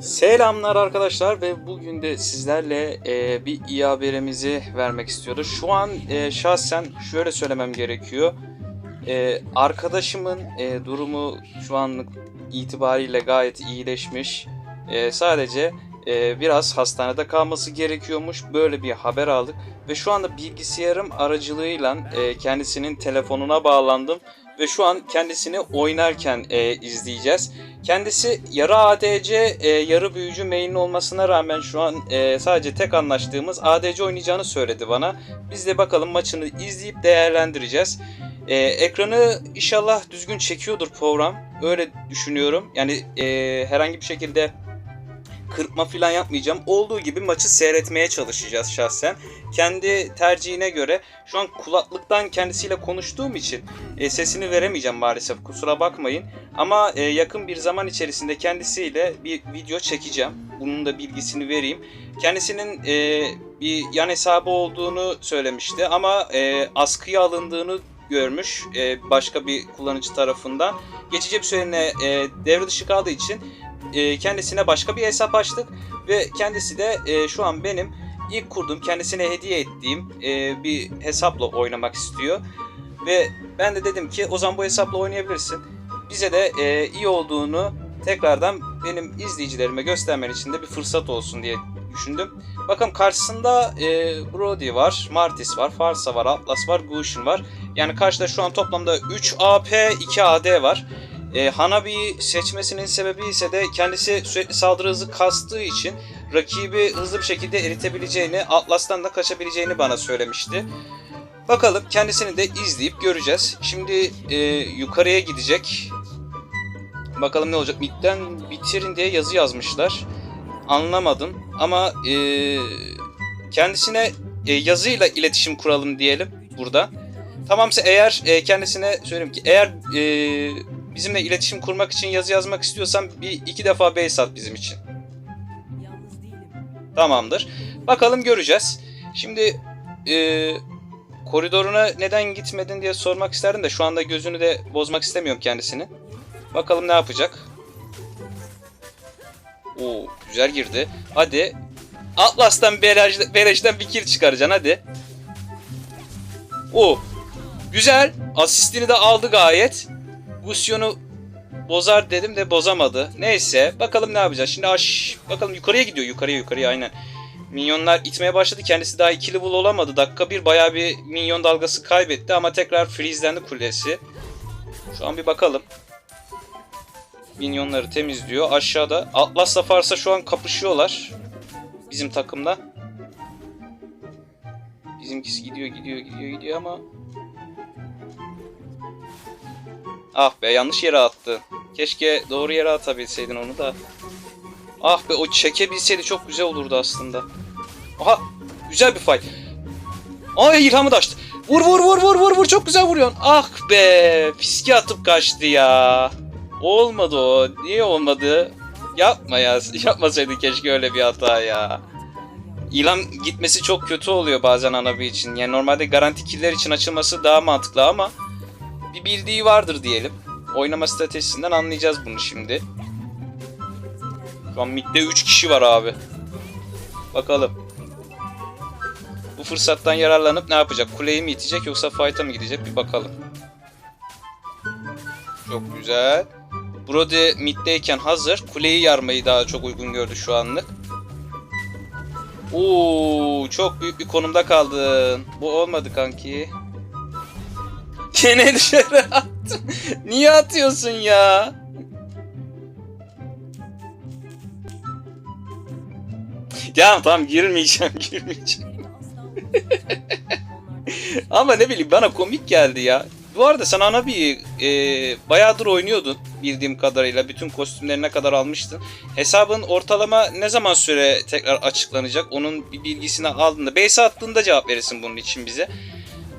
Selamlar arkadaşlar ve bugün de sizlerle e, bir iyi haberimizi vermek istiyoruz. Şu an e, şahsen şöyle söylemem gerekiyor. E, arkadaşımın e, durumu şu anlık itibariyle gayet iyileşmiş. E, sadece e, biraz hastanede kalması gerekiyormuş. Böyle bir haber aldık ve şu anda bilgisayarım aracılığıyla e, kendisinin telefonuna bağlandım ve şu an kendisini oynarken e, izleyeceğiz. Kendisi yarı ADC, e, yarı büyücü main olmasına rağmen şu an e, sadece tek anlaştığımız ADC oynayacağını söyledi bana. Biz de bakalım maçını izleyip değerlendireceğiz. E, ekranı inşallah düzgün çekiyordur program. Öyle düşünüyorum. Yani e, herhangi bir şekilde kırpma falan yapmayacağım. Olduğu gibi maçı seyretmeye çalışacağız şahsen. Kendi tercihine göre şu an kulaklıktan kendisiyle konuştuğum için e, sesini veremeyeceğim maalesef. Kusura bakmayın. Ama e, yakın bir zaman içerisinde kendisiyle bir video çekeceğim. Bunun da bilgisini vereyim. Kendisinin e, bir yan hesabı olduğunu söylemişti ama e, askıya alındığını görmüş e, başka bir kullanıcı tarafından. Geçici bir süreliğine e, devre dışı kaldığı için e, kendisine başka bir hesap açtık ve kendisi de e, şu an benim ilk kurduğum kendisine hediye ettiğim e, bir hesapla oynamak istiyor. Ve ben de dedim ki o zaman bu hesapla oynayabilirsin. Bize de e, iyi olduğunu tekrardan benim izleyicilerime göstermen için de bir fırsat olsun diye düşündüm. Bakın karşısında e, Brody var, Martis var, Farsa var, Atlas var, Gushun var. Yani karşıda şu an toplamda 3 AP, 2 AD var. E, Hanabi'yi seçmesinin sebebi ise de kendisi sürekli saldırı hızı kastığı için rakibi hızlı bir şekilde eritebileceğini, Atlas'tan da kaçabileceğini bana söylemişti. Bakalım kendisini de izleyip göreceğiz. Şimdi e, yukarıya gidecek. Bakalım ne olacak. Midden bitirin diye yazı yazmışlar. Anlamadım ama e, kendisine e, yazıyla iletişim kuralım diyelim burada. Tamamsa eğer e, kendisine söyleyeyim ki eğer e, bizimle iletişim kurmak için yazı yazmak istiyorsan bir iki defa base at bizim için. Tamamdır. Bakalım göreceğiz. Şimdi e, koridoruna neden gitmedin diye sormak isterdim de şu anda gözünü de bozmak istemiyorum kendisini. Bakalım ne yapacak. Oo güzel girdi. Hadi. Atlas'tan Berej'den, bir kill çıkaracaksın hadi. Oo. Güzel. Asistini de aldı gayet. Gusion'u bozar dedim de bozamadı. Neyse bakalım ne yapacağız. Şimdi aş bakalım yukarıya gidiyor. Yukarıya yukarıya aynen. Minyonlar itmeye başladı. Kendisi daha 2 level olamadı. Dakika bir bayağı bir minyon dalgası kaybetti ama tekrar freezelendi kulesi. Şu an bir bakalım. Minyonları temizliyor. Aşağıda Atlas'la Fars'a şu an kapışıyorlar. Bizim takımda. Bizimkisi gidiyor gidiyor gidiyor gidiyor ama Ah be yanlış yere attı. Keşke doğru yere atabilseydin onu da. Ah be o çekebilseydi çok güzel olurdu aslında. Aha güzel bir fight. Ay ilhamı da açtı. Vur vur vur vur vur vur çok güzel vuruyorsun. Ah be fiske atıp kaçtı ya. Olmadı o. Niye olmadı? Yapma ya. Yapmasaydı keşke öyle bir hata ya. İlham gitmesi çok kötü oluyor bazen Anabi için. Yani normalde garanti killer için açılması daha mantıklı ama bir bildiği vardır diyelim. Oynama stratejisinden anlayacağız bunu şimdi. Şu an midde 3 kişi var abi. Bakalım. Bu fırsattan yararlanıp ne yapacak? Kuleyi mi itecek yoksa fight'a mı gidecek? Bir bakalım. Çok güzel. Brody middeyken hazır. Kuleyi yarmayı daha çok uygun gördü şu anlık. Oo, çok büyük bir konumda kaldın. Bu olmadı kanki. Gene dışarı attın. Niye atıyorsun ya? Ya tamam girmeyeceğim, girmeyeceğim. Ama ne bileyim bana komik geldi ya. Bu arada sen ana bir e, bayağıdır oynuyordun bildiğim kadarıyla. Bütün kostümleri ne kadar almıştın. Hesabın ortalama ne zaman süre tekrar açıklanacak? Onun bir bilgisini aldığında. Base attığında cevap verirsin bunun için bize.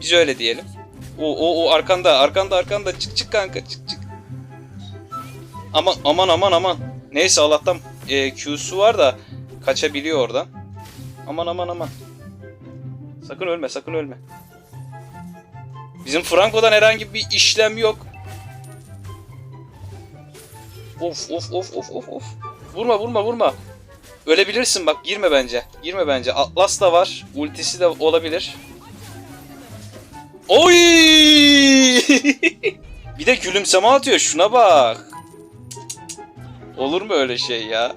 Biz öyle diyelim. O o o arkanda arkanda arkanda çık çık kanka çık çık. Aman aman aman aman. Neyse Allah'tan e, Q'su var da kaçabiliyor oradan. Aman aman aman. Sakın ölme sakın ölme. Bizim Franco'dan herhangi bir işlem yok. Of of of of of of. Vurma vurma vurma. Ölebilirsin bak girme bence. Girme bence. Atlas da var. Ultisi de olabilir. Oy! bir de gülümseme atıyor. Şuna bak. Olur mu öyle şey ya?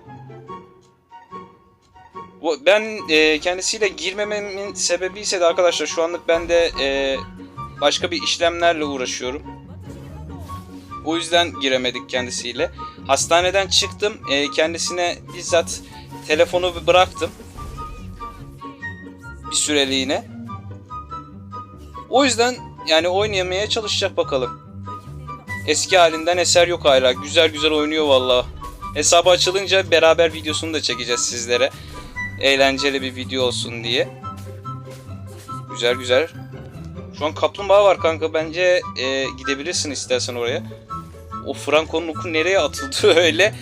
Ben e, kendisiyle girmememin sebebi ise de arkadaşlar şu anlık ben de e, başka bir işlemlerle uğraşıyorum. O yüzden giremedik kendisiyle. Hastaneden çıktım. e, kendisine bizzat telefonu bıraktım. Bir süreliğine. O yüzden yani oynayamaya çalışacak bakalım. Eski halinden eser yok hala. Güzel güzel oynuyor valla. Hesabı açılınca beraber videosunu da çekeceğiz sizlere. Eğlenceli bir video olsun diye. Güzel güzel. Şu an kaplumbağa var kanka. Bence e, gidebilirsin istersen oraya. O Franco'nun oku nereye atıldı öyle?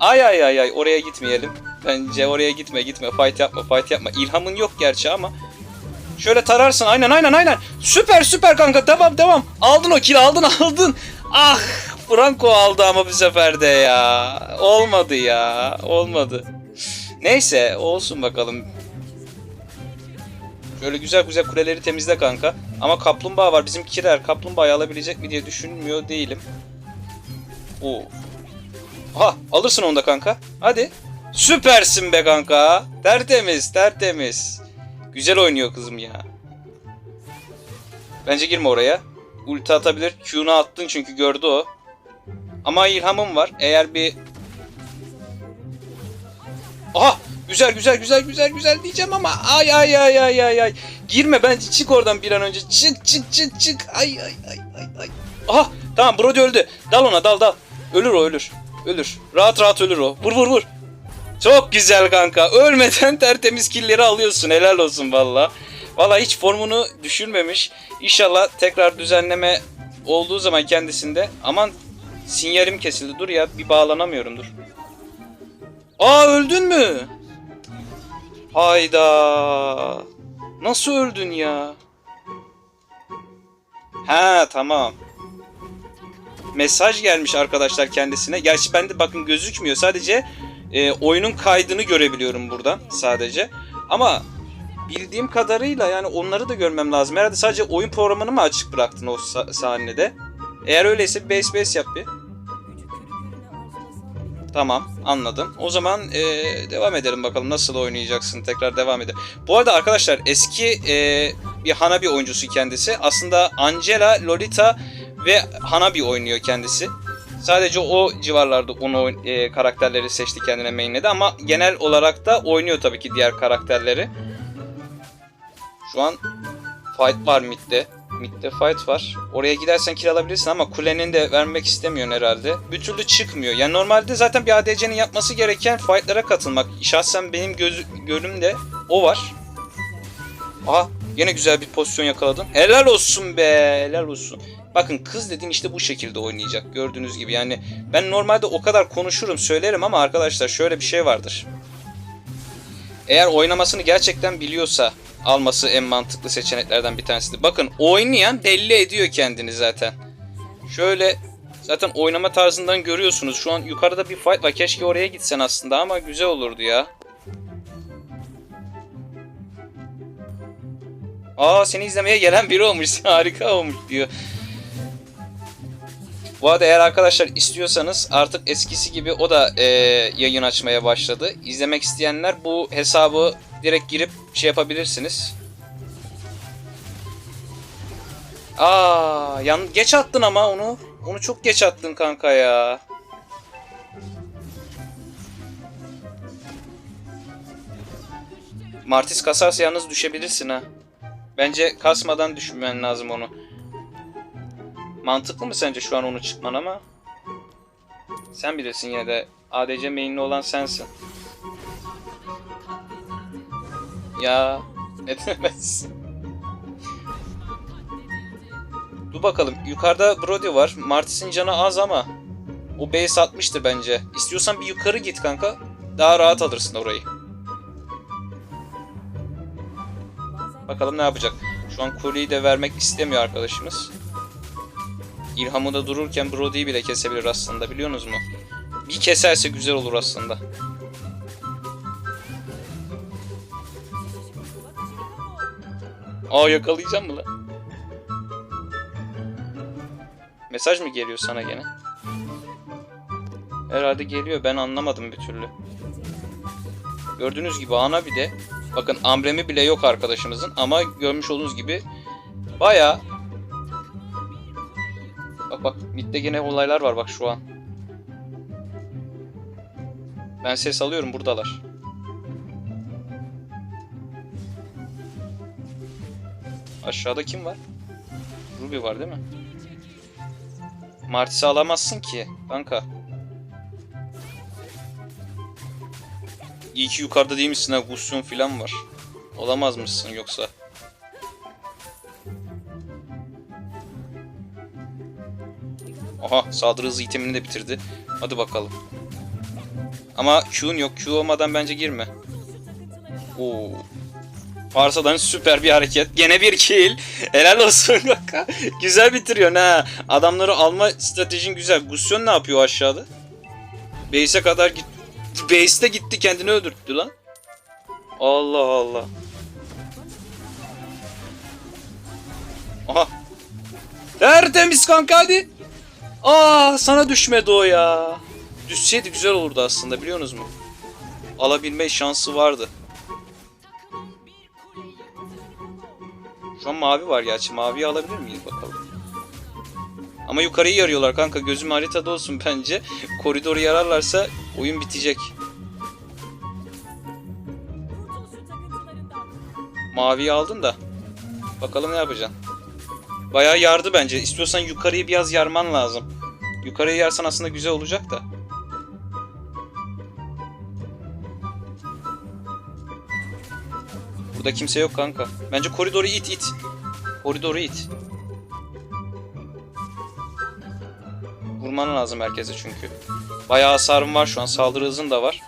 Ay ay ay ay oraya gitmeyelim. Bence oraya gitme gitme. Fight yapma fight yapma. İlhamın yok gerçi ama. Şöyle tararsın. Aynen aynen aynen. Süper süper kanka. Devam devam. Aldın o kill aldın aldın. Ah Franco aldı ama bu sefer de ya. Olmadı ya. Olmadı. Neyse olsun bakalım. Şöyle güzel güzel kuleleri temizle kanka. Ama kaplumbağa var. Bizimkiler kaplumbağayı alabilecek mi diye düşünmüyor değilim. Oo. Aha alırsın onu da kanka. Hadi. Süpersin be kanka. Tertemiz tertemiz. Güzel oynuyor kızım ya. Bence girme oraya. Ulti atabilir. Q'nu attın çünkü gördü o. Ama ilhamım var. Eğer bir... Aha! Güzel güzel güzel güzel güzel diyeceğim ama ay ay ay ay ay ay. Girme bence çık oradan bir an önce. Çık çık çık çık. Ay ay ay ay ay. Aha tamam Brody öldü. Dal ona dal dal. Ölür o ölür. Ölür. Rahat rahat ölür o. Vur vur vur. Çok güzel kanka. Ölmeden tertemiz killeri alıyorsun. Helal olsun valla. Valla hiç formunu düşürmemiş. İnşallah tekrar düzenleme olduğu zaman kendisinde. Aman sinyalim kesildi. Dur ya bir bağlanamıyorum dur. Aa öldün mü? Hayda. Nasıl öldün ya? Ha tamam. Mesaj gelmiş arkadaşlar kendisine. Gerçi bende bakın gözükmüyor. Sadece e, oyunun kaydını görebiliyorum buradan sadece. Ama bildiğim kadarıyla yani onları da görmem lazım. Herhalde sadece oyun programını mı açık bıraktın o sa- sahnede? Eğer öyleyse bir base base yap bir. Tamam anladım. O zaman e, devam edelim bakalım nasıl oynayacaksın tekrar devam edelim. Bu arada arkadaşlar eski e, bir Hanabi oyuncusu kendisi. Aslında Angela, Lolita ve Hanabi oynuyor kendisi. Sadece o civarlarda onu e, karakterleri seçti kendine mainledi ama genel olarak da oynuyor tabii ki diğer karakterleri. Şu an fight var midde. Midde fight var. Oraya gidersen kill alabilirsin ama kulenin de vermek istemiyorsun herhalde. Bir türlü çıkmıyor. Yani normalde zaten bir ADC'nin yapması gereken fightlara katılmak. Şahsen benim göz, gönlümde o var. Aha yine güzel bir pozisyon yakaladın. Helal olsun be helal olsun. Bakın kız dediğin işte bu şekilde oynayacak gördüğünüz gibi. Yani ben normalde o kadar konuşurum söylerim ama arkadaşlar şöyle bir şey vardır. Eğer oynamasını gerçekten biliyorsa alması en mantıklı seçeneklerden bir tanesidir. Bakın oynayan belli ediyor kendini zaten. Şöyle zaten oynama tarzından görüyorsunuz. Şu an yukarıda bir fight var. Keşke oraya gitsen aslında ama güzel olurdu ya. Aa seni izlemeye gelen biri olmuş. Harika olmuş diyor. Bu arada eğer arkadaşlar istiyorsanız artık eskisi gibi o da e, yayın açmaya başladı. İzlemek isteyenler bu hesabı direkt girip şey yapabilirsiniz. Aa, yan geç attın ama onu. Onu çok geç attın kanka ya. Martis kasarsa yalnız düşebilirsin ha. Bence kasmadan düşmen lazım onu. Mantıklı mı sence şu an onu çıkman ama? Sen bilirsin yine de. ADC mainli olan sensin. Ya ne demez. Dur bakalım. Yukarıda Brody var. Martis'in canı az ama o base atmıştır bence. İstiyorsan bir yukarı git kanka. Daha rahat alırsın orayı. Bakalım ne yapacak. Şu an kuleyi de vermek istemiyor arkadaşımız. İlhamı da dururken Brody'yi bile kesebilir aslında biliyorsunuz mu? Bir keserse güzel olur aslında. Aa yakalayacağım mı lan? Mesaj mı geliyor sana gene? Herhalde geliyor. Ben anlamadım bir türlü. Gördüğünüz gibi ana bir de bakın amblemi bile yok arkadaşımızın ama görmüş olduğunuz gibi baya Bak bak midde gene olaylar var bak şu an. Ben ses alıyorum buradalar. Aşağıda kim var? Ruby var değil mi? Martis'i alamazsın ki kanka. İyi ki yukarıda değil misin ha? Gusyon falan var. Olamaz mısın yoksa? Aha saldırı hızı itemini de bitirdi. Hadi bakalım. Ama Q'un yok. Q olmadan bence girme. Oo. Farsa'dan süper bir hareket. Gene bir kill. Helal olsun kanka. güzel bitiriyorsun ha. Adamları alma stratejin güzel. Gusyon ne yapıyor aşağıda? Base'e kadar git. Base'te gitti kendini öldürttü lan. Allah Allah. Aha. Tertemiz kanka hadi. Aa sana düşmedi o ya. Düşseydi güzel olurdu aslında biliyorsunuz mu? Alabilme şansı vardı. Şu an mavi var gerçi. Maviyi alabilir miyiz bakalım. Ama yukarıyı yarıyorlar kanka. Gözüm haritada olsun bence. Koridoru yararlarsa oyun bitecek. Maviyi aldın da. Bakalım ne yapacaksın. Bayağı yardı bence. İstiyorsan yukarıyı biraz yarman lazım. Yukarıyı yarsan aslında güzel olacak da. Burada kimse yok kanka. Bence koridoru it it. Koridoru it. Vurman lazım herkese çünkü. Bayağı hasarım var şu an. Saldırı hızın da var.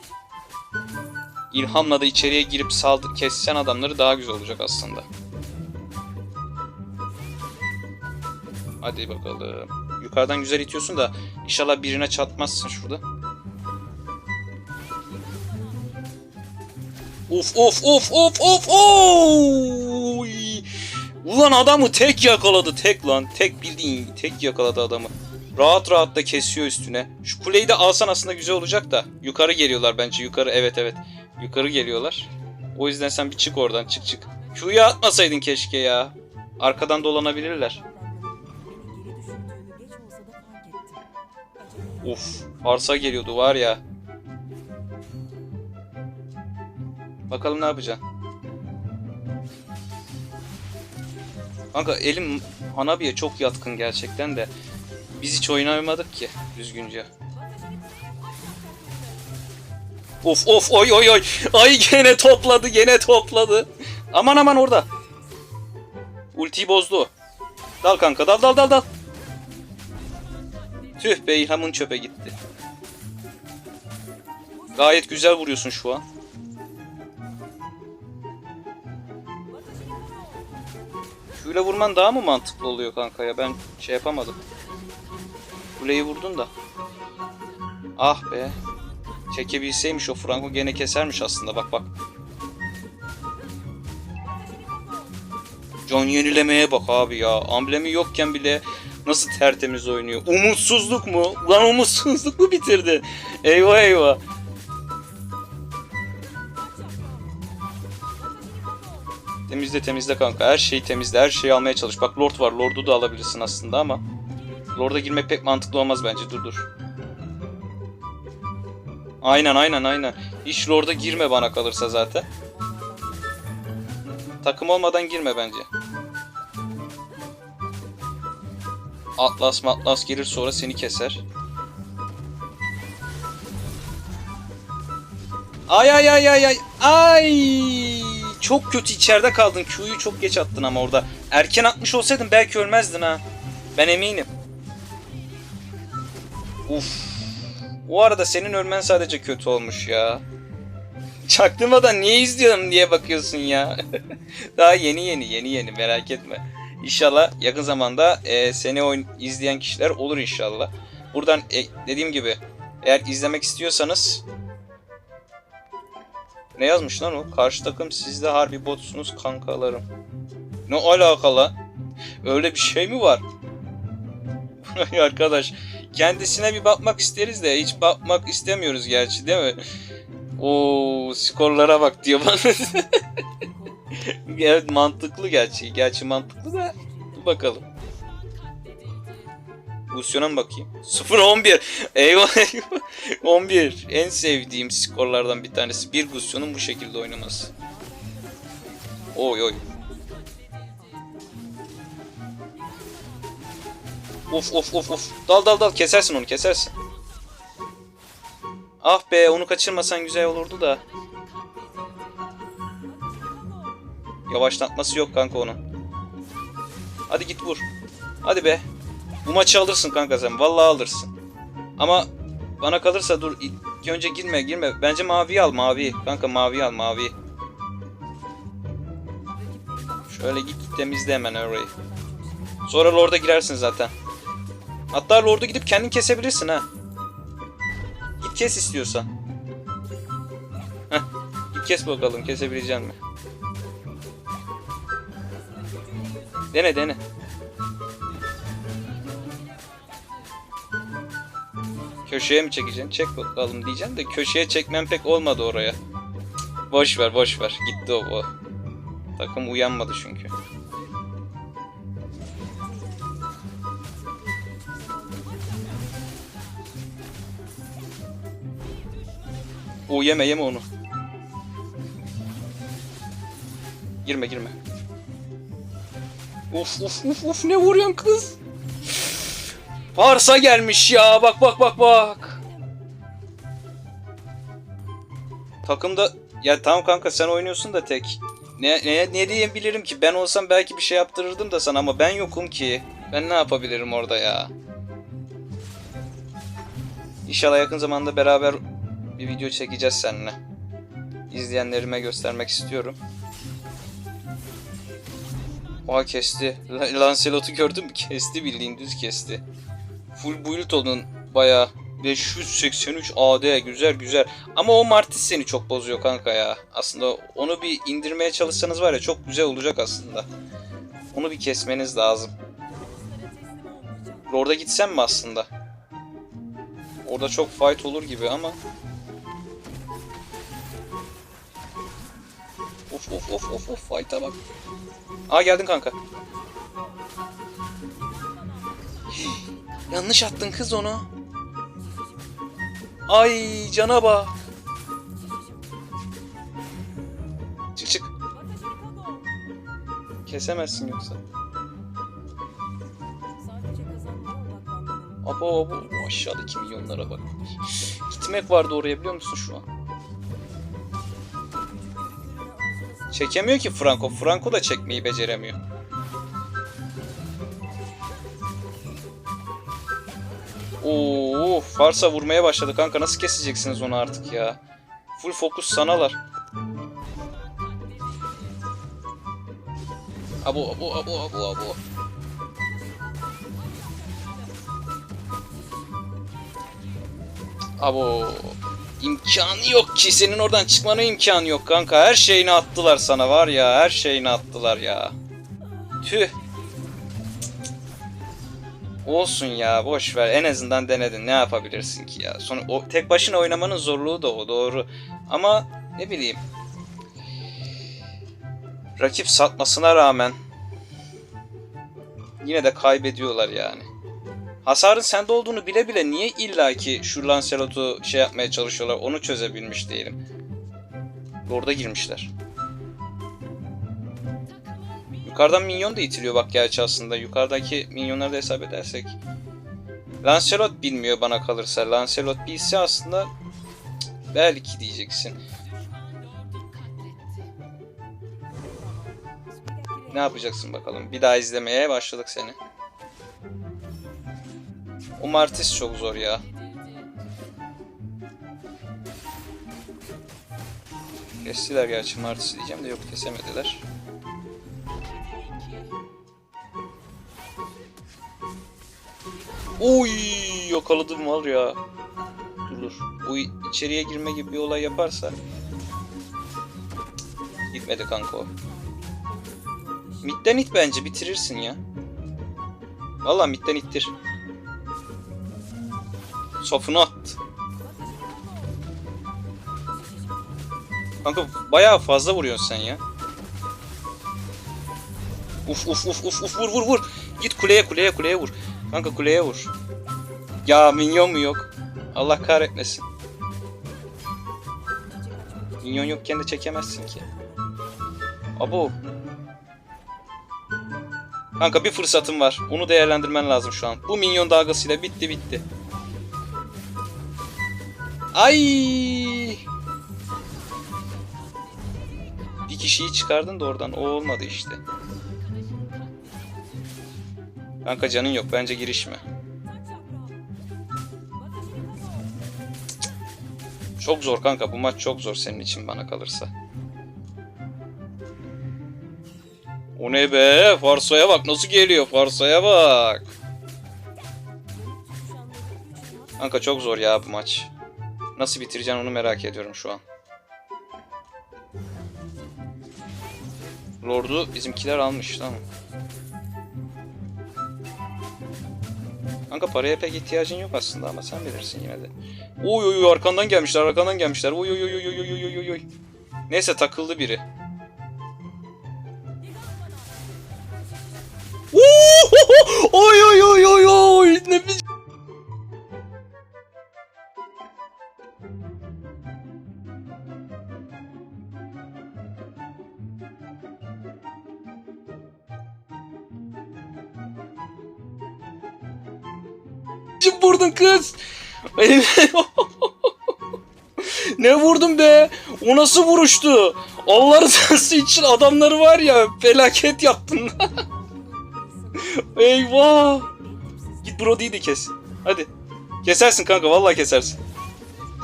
İlhamla da içeriye girip saldır kessen adamları daha güzel olacak aslında. Hadi bakalım. Yukarıdan güzel itiyorsun da inşallah birine çatmazsın şurada. Of of of of of oy! Ulan adamı tek yakaladı tek lan. Tek bildiğin tek yakaladı adamı. Rahat rahat da kesiyor üstüne. Şu kuleyi de alsan aslında güzel olacak da. Yukarı geliyorlar bence yukarı evet evet. Yukarı geliyorlar. O yüzden sen bir çık oradan çık çık. Q'ya atmasaydın keşke ya. Arkadan dolanabilirler. Uf, Farsa geliyordu var ya. Bakalım ne yapacaksın. Kanka elim Hanabi'ye çok yatkın gerçekten de. Biz hiç oynamadık ki düzgünce. Of of oy oy oy. Ay gene topladı gene topladı. Aman aman orada. Ultiyi bozdu. Dal kanka dal dal dal dal. Tüh be İlham'ın çöpe gitti. Gayet güzel vuruyorsun şu an. Şöyle vurman daha mı mantıklı oluyor kanka ya? Ben şey yapamadım. Kuleyi vurdun da. Ah be. Çekebilseymiş o Franco gene kesermiş aslında bak bak. John yenilemeye bak abi ya. Amblemi yokken bile nasıl tertemiz oynuyor. Umutsuzluk mu? Lan umutsuzluk mu bitirdi? Eyvah eyvah. Temizle temizle kanka. Her şeyi temizle. Her şeyi almaya çalış. Bak Lord var. Lord'u da alabilirsin aslında ama. Lord'a girmek pek mantıklı olmaz bence. Dur dur. Aynen aynen aynen. Hiç Lord'a girme bana kalırsa zaten. Takım olmadan girme bence. Atlas matlas gelir sonra seni keser. Ay ay ay ay ay ay çok kötü içeride kaldın. Q'yu çok geç attın ama orada. Erken atmış olsaydın belki ölmezdin ha. Ben eminim. Uf. O arada senin ölmen sadece kötü olmuş ya. Çaktırmadan niye izliyorum diye bakıyorsun ya. Daha yeni yeni yeni yeni merak etme. İnşallah yakın zamanda e, seni oyun izleyen kişiler olur inşallah. Buradan e, dediğim gibi Eğer izlemek istiyorsanız ne yazmış lan o? Karşı takım siz de harbi botsunuz kankalarım. Ne alakalı? Öyle bir şey mi var? Arkadaş kendisine bir bakmak isteriz de hiç bakmak istemiyoruz gerçi değil mi? Oo skorlara bak diyor bana. evet mantıklı gerçi. Gerçi mantıklı da bakalım. Lucian'a mı bakayım? 0-11. Eyvah eyvah. 11. En sevdiğim skorlardan bir tanesi. Bir Gusion'un bu şekilde oynaması. Oy oy. Of of of of. Dal dal dal kesersin onu kesersin. Ah be onu kaçırmasan güzel olurdu da. Yavaşlatması yok kanka onun. Hadi git vur. Hadi be. Bu maçı alırsın kanka sen. Vallahi alırsın. Ama bana kalırsa dur ilk önce girme girme. Bence mavi al mavi. Kanka mavi al mavi. Şöyle git temizle hemen orayı. Sonra Lord'a girersin zaten. Hatta Lord'u gidip kendin kesebilirsin ha. Git kes istiyorsan. Heh. Git kes bakalım kesebilecek mi? Dene dene. Köşeye mi çekeceksin? Çek bakalım diyeceğim de köşeye çekmem pek olmadı oraya. Boş ver boş ver. Gitti o, o. Takım uyanmadı çünkü. O yeme yeme onu. Girme girme. Uf uf uf uf ne vuruyorsun kız? Varsa gelmiş ya bak bak bak bak. Takımda ya tamam kanka sen oynuyorsun da tek. Ne, ne, ne diyebilirim ki? Ben olsam belki bir şey yaptırırdım da sana ama ben yokum ki. Ben ne yapabilirim orada ya? İnşallah yakın zamanda beraber bir video çekeceğiz seninle. İzleyenlerime göstermek istiyorum. Oha kesti. La- Lancelot'u gördün mü? Kesti bildiğin düz kesti. Full build onun bayağı. 583 AD güzel güzel. Ama o Martis seni çok bozuyor kanka ya. Aslında onu bir indirmeye çalışsanız var ya çok güzel olacak aslında. Onu bir kesmeniz lazım. Lord'a gitsem mi aslında? Orada çok fight olur gibi ama. Of of of of of fight'a bak. Aa geldin kanka. Yanlış attın kız onu. Ay cana bak. Çık çık. Kesemezsin yoksa. Abo abo aşağıdaki milyonlara bak. Gitmek vardı oraya biliyor musun şu an? Çekemiyor ki Franco. Franco da çekmeyi beceremiyor. Oo, Farsa vurmaya başladı kanka. Nasıl keseceksiniz onu artık ya? Full fokus sanalar. Abo abo abo abo abo. Abo. İmkanı yok ki. Senin oradan çıkmana imkanı yok kanka. Her şeyini attılar sana var ya. Her şeyini attılar ya. Tüh. Olsun ya boş ver. En azından denedin. Ne yapabilirsin ki ya? Sonra o tek başına oynamanın zorluğu da o doğru. Ama ne bileyim. Rakip satmasına rağmen yine de kaybediyorlar yani. Hasarın sende olduğunu bile bile niye illaki şu Lancelot'u şey yapmaya çalışıyorlar onu çözebilmiş değilim. Orada girmişler. Yukarıdan minyon da itiliyor bak gerçi aslında. Yukarıdaki minyonları da hesap edersek. Lancelot bilmiyor bana kalırsa. Lancelot bilse aslında belki diyeceksin. Ne yapacaksın bakalım. Bir daha izlemeye başladık seni. O Martis çok zor ya. Kestiler gerçi Martis diyeceğim de yok kesemediler. Oy yakaladım var ya. Dur dur. Bu içeriye girme gibi bir olay yaparsa gitmedi kanka o. Midden it bence bitirirsin ya. Valla midden ittir. Sofunu at. Kanka bayağı fazla vuruyorsun sen ya. Uf uf uf uf uf vur vur vur. Git kuleye kuleye kuleye vur. Kanka kuleye vur. Ya minyon mu yok? Allah kahretmesin. Minyon yokken de çekemezsin ki. Abo. Kanka bir fırsatım var. Onu değerlendirmen lazım şu an. Bu minyon dalgasıyla bitti bitti. Ay! Bir kişiyi çıkardın da oradan. O olmadı işte. Kanka canın yok. Bence girişme. Çok zor kanka. Bu maç çok zor senin için bana kalırsa. O ne be? Farsa'ya bak. Nasıl geliyor? Farsa'ya bak. Kanka çok zor ya bu maç. Nasıl bitireceğim onu merak ediyorum şu an. Lord'u bizimkiler almış tamam. Kanka paraya pek ihtiyacın yok aslında ama sen bilirsin yine de. Oy oy oy arkandan gelmişler arkandan gelmişler. Oy oy oy oy oy oy oy oy. Neyse takıldı biri. oy oy oy oy oy ne biçim vurdun kız? ne vurdun be? O nasıl vuruştu? Allah rızası için adamları var ya felaket yaptın. Eyvah. Git Brody'yi de kes. Hadi. Kesersin kanka vallahi kesersin.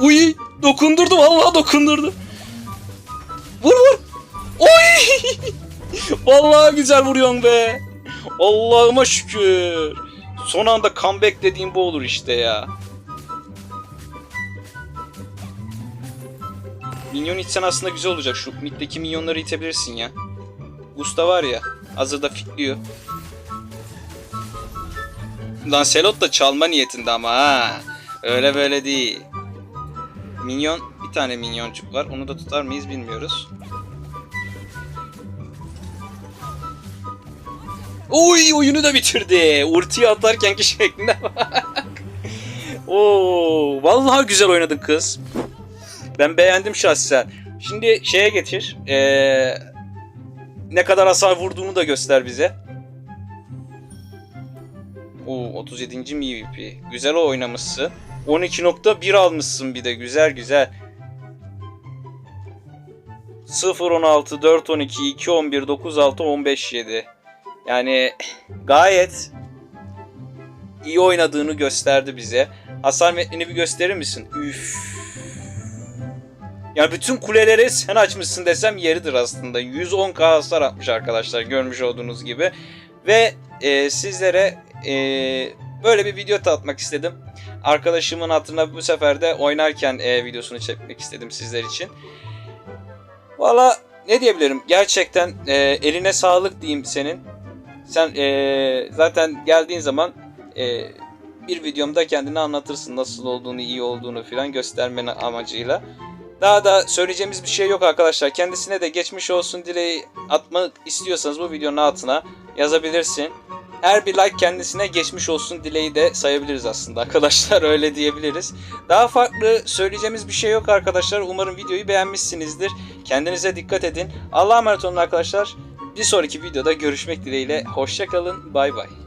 Uy dokundurdu vallahi dokundurdu. Vur vur. Oy. vallahi güzel vuruyorsun be. Allah'ıma şükür. Son anda comeback dediğim bu olur işte ya. Minyon itsen aslında güzel olacak. Şu middeki minyonları itebilirsin ya. Gusta var ya. Hazırda fitliyor. Lancelot da çalma niyetinde ama ha. Öyle böyle değil. Minyon, bir tane minyoncuk var. Onu da tutar mıyız bilmiyoruz. Oy oyunu da bitirdi. Ultiyi atarkenki şekline bak. Oo, vallahi güzel oynadın kız. Ben beğendim şahsen. Şimdi şeye getir. Ee, ne kadar hasar vurduğunu da göster bize. Oo 37. MVP. Güzel oynamışsın. 12.1 almışsın bir de. Güzel güzel. 0 16 4 12 2 11 9 6 15 7. Yani gayet iyi oynadığını gösterdi bize. Hasar metnini bir gösterir misin? Üf. Yani bütün kuleleri sen açmışsın desem yeridir aslında. 110k hasar atmış arkadaşlar görmüş olduğunuz gibi. Ve e, sizlere e, böyle bir video tatmak istedim. Arkadaşımın hatırına bu sefer de oynarken e, videosunu çekmek istedim sizler için. Valla ne diyebilirim? Gerçekten e, eline sağlık diyeyim senin. Sen e, zaten geldiğin zaman e, bir videomda kendini anlatırsın nasıl olduğunu, iyi olduğunu filan göstermen amacıyla. Daha da söyleyeceğimiz bir şey yok arkadaşlar. Kendisine de geçmiş olsun dileği atmak istiyorsanız bu videonun altına yazabilirsin. Her bir like kendisine geçmiş olsun dileği de sayabiliriz aslında arkadaşlar öyle diyebiliriz. Daha farklı söyleyeceğimiz bir şey yok arkadaşlar. Umarım videoyu beğenmişsinizdir. Kendinize dikkat edin. Allah'a emanet olun arkadaşlar. Bir sonraki videoda görüşmek dileğiyle. Hoşçakalın. Bay bay.